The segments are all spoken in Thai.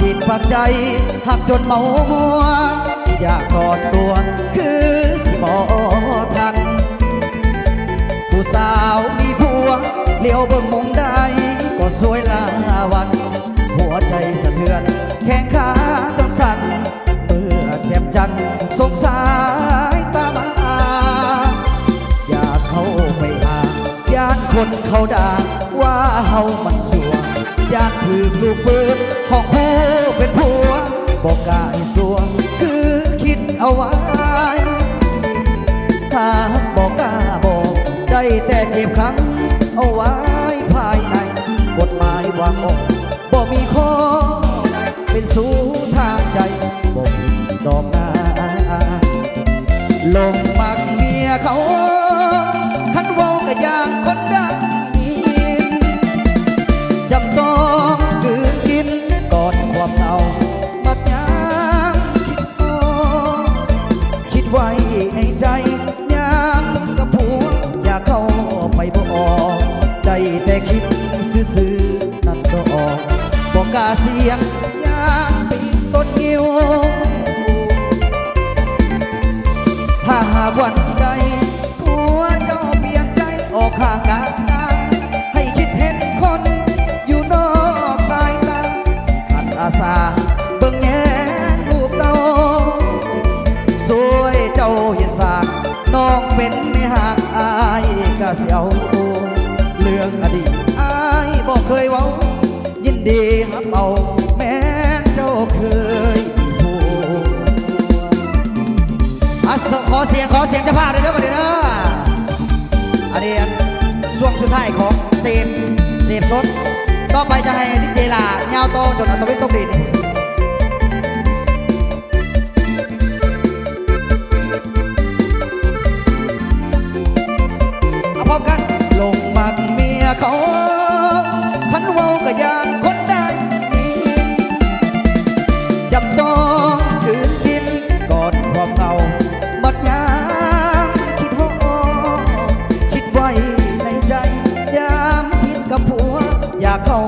จิตพักใจหักจนเมามัว อยากกอดตัวคือสิบอทัน ผู้สาวมีผัวเลี้ยวเบิ่งมงได้ ก็สวยลาวัน หัวใจสะเทือน แข้งขาจนสั่นเมื่อแจ็บจันทร์สงสายตามาอยากเข้าไปหาย่านคนเขาด่าว่าเฮามันสัวย่านถือลูกปืนของ บอกกายสัวคือคิดเอาไว้ถ้าบอกกล้าบอกได้แต่เจ็บครั้ง เอาไว้ภายใน กฎหมายวางออกบ่มีข้อเป็นสู้ทางใจบ่มีดอกนาลงมักเมียเขา ไว้ในใจยามกับผัวอยากเข้าไปบ่ออกได้แต่คิดซื่อๆนั่นก็ออกบอกกาเสียง ก็เรื่องอดีตอายบอกเคยเว้า ยินดีรับเอา แม้เจ้าเคยผัวอะสขอเสียงขอเสียงจะพาเลยเด้อประเดี๋ยวนะอันนี้อันช่วงสุดท้ายของเสพเสพสดต่อไปจะให้ดิเจลายาโตจนอัตวิทย์ตกดิน อยากเข้า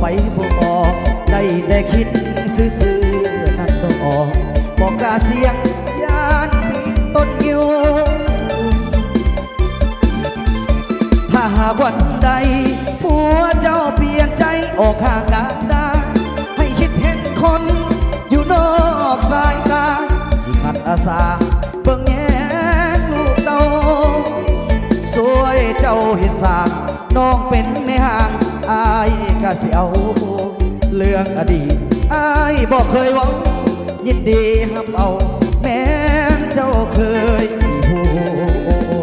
ไปผู้ออกได้แต่คิดซื่อๆนั่นก็ออกบอกกล้าเสียงยานปีต้นยิวถ้าหากวันใดผัวเจ้าเปลี่ยนใจออกห่างกันได้ให้คิดเห็นคนอยู่นอกสายตาสิขัดอาสาเบิ่งแง่ลูกเต้าสวยเจ้าเห็นสากน้องเป็นในห่าง สิเอาเรื่องอดีตอายบอกเคยหวังยินดีหับเอา แม้เจ้าเคยมีผัว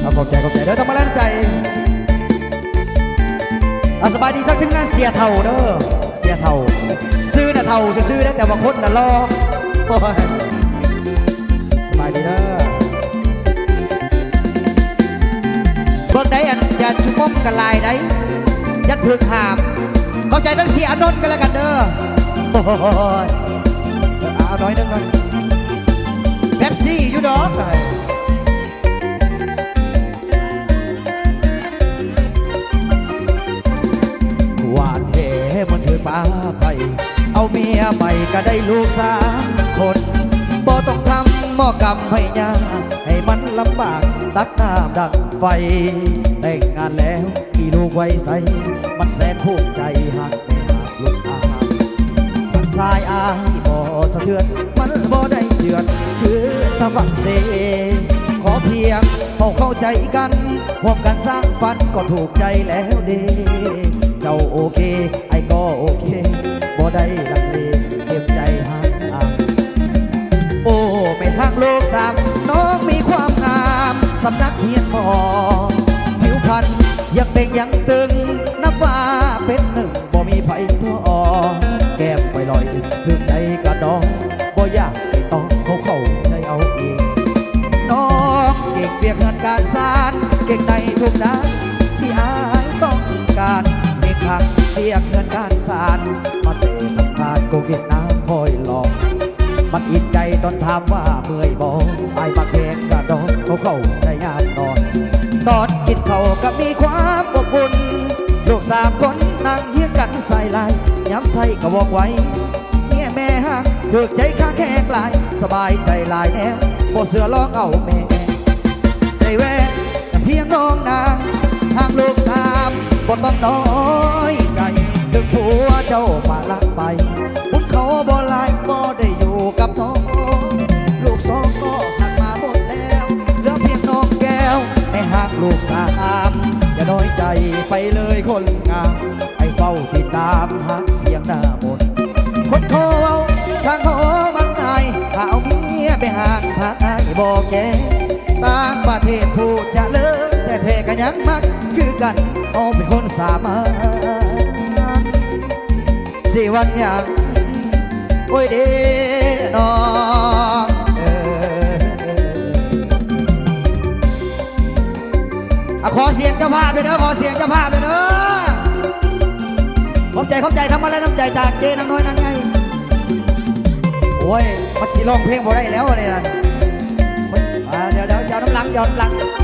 เอาขอบใจขอบใจเด้อทำมาแรงใจอาสบายดีทั้งทีงานเสียเท่าเด้อเสียเท่า ซื้อน่ะเท่าซื้อๆนะแต่ว่าคนน่ะรอสบายดีเด้อเบิ่งได้อันอย่าชุมมกันลายได้ ยัดพึกหาม เข้าใจทั้งเสียอนนท์กันแล้วกันเด้อโอ้ยเอาหน่อยหนึงหน่อยเป๊ปซี่อยู่ดอกไอ้หวานเหมันคือป้าไป เอาเมียใหม่ก็ได้ลูกสามคนบ่ต้องทำหม้อกรรมให้ยาให้มันลำบาก ตักน้ำดังไฟแต่งงานแล้ว ลูกไว้ใส มันแสนภูมิใจหักไม่หักลูกสาวมันสายอายบ่สะเทือน มันบ่ได้เดือดคือตะฝังเส ขอเพียงเขาเข้าใจกันร่วมกันสร้างฝันก็ถูกใจแล้วเด้ ยังเต่งยังตึงนับว่าเป็นหนึ่งบ่มีไผท้อแก้มไว้ลอยถึงใจกระดองบ่อยากไปต้องเขาเข้าใจเอาเองน้องเก่งเพียงงานการสารเก่งในทุกด้านที่อายต้องการมีครั้งเรียกเงินการสารมาเตะตังานโกเก็ตน้ำคอยหลอกมันอินใจตอนถามว่าเมื่อยบอไอ้บักแหงกระดองเขาเข้าใจยานนอน ตอนกินเขาก็มีความอบอุ่นลูกสามคนนั่งเฮียงกันใส่ลายย้ำใส่ก็บอกไว้เนี่ยแม่ฮักถูกใจข้าแขกลาย สบายใจลายแนวบ่เสือลองเอาแม่ใจแว่แต่เพียงน้องนางทางลูกสามบ่ต้องนอน ลูกสามอย่าน้อยใจไปเลยคนงามให้เฝ้าติดตามหักเพียงหน้ามนคนโทเอาทางโหบังไงถ้าเอาเมียไปห่างทาไอ้บอกแกต่างประเทศพูดจะเลิกแต่เทกันยังมักคือกันเอาเป็นคนสามารถสิวันยังโอ้ยเด้ สียงเจ้าภาพด้วยเด้อขอเสียงเจ้าภาพด้วยเด้อขอบใจขอบใจทำอะไรน้ำใจจากเจน้ำน้อยนางไงโอ้ยมันสิร้องเพลงบ่ได้แล้วอะไรนั่นเดี๋ยวเดี๋ยวจะเอาน้ำหลังเดี๋ยวน้ำหลัง